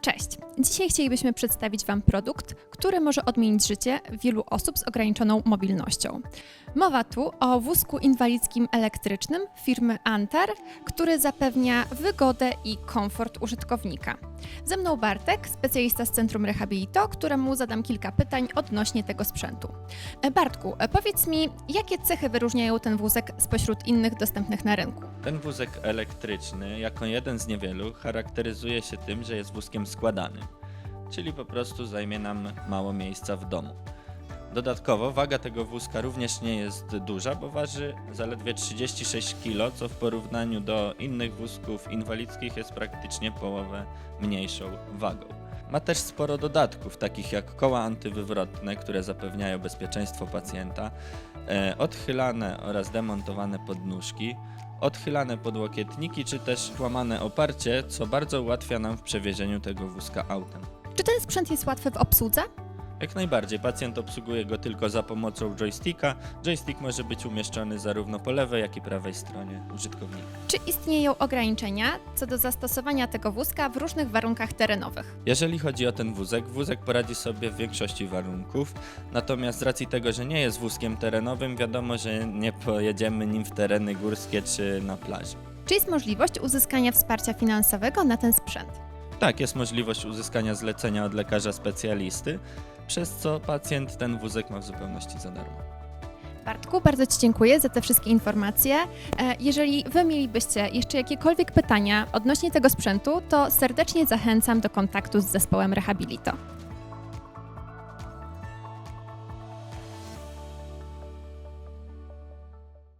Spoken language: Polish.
Cześć! Dzisiaj chcielibyśmy przedstawić Wam produkt, który może odmienić życie wielu osób z ograniczoną mobilnością. Mowa tu o wózku inwalidzkim elektrycznym firmy Antar, który zapewnia wygodę i komfort użytkownika. Ze mną Bartek, specjalista z Centrum Rehabilito, któremu zadam kilka pytań odnośnie tego sprzętu. E, Bartku, e, powiedz mi, jakie cechy wyróżniają ten wózek spośród innych dostępnych na rynku? Ten wózek elektryczny, jako jeden z niewielu, charakteryzuje się tym, że jest wózkiem składanym, czyli po prostu zajmie nam mało miejsca w domu. Dodatkowo waga tego wózka również nie jest duża, bo waży zaledwie 36 kg, co w porównaniu do innych wózków inwalidzkich jest praktycznie połowę mniejszą wagą. Ma też sporo dodatków, takich jak koła antywywrotne, które zapewniają bezpieczeństwo pacjenta, e, odchylane oraz demontowane podnóżki, odchylane podłokietniki czy też łamane oparcie, co bardzo ułatwia nam w przewiezieniu tego wózka autem. Czy ten sprzęt jest łatwy w obsłudze? Jak najbardziej, pacjent obsługuje go tylko za pomocą joysticka. Joystick może być umieszczony zarówno po lewej, jak i prawej stronie użytkownika. Czy istnieją ograniczenia co do zastosowania tego wózka w różnych warunkach terenowych? Jeżeli chodzi o ten wózek, wózek poradzi sobie w większości warunków, natomiast z racji tego, że nie jest wózkiem terenowym, wiadomo, że nie pojedziemy nim w tereny górskie czy na plaży. Czy jest możliwość uzyskania wsparcia finansowego na ten sprzęt? Tak, jest możliwość uzyskania zlecenia od lekarza specjalisty, przez co pacjent ten wózek ma w zupełności za darmo. Bartku, bardzo Ci dziękuję za te wszystkie informacje. E, Jeżeli Wy mielibyście jeszcze jakiekolwiek pytania odnośnie tego sprzętu, to serdecznie zachęcam do kontaktu z zespołem Rehabilito.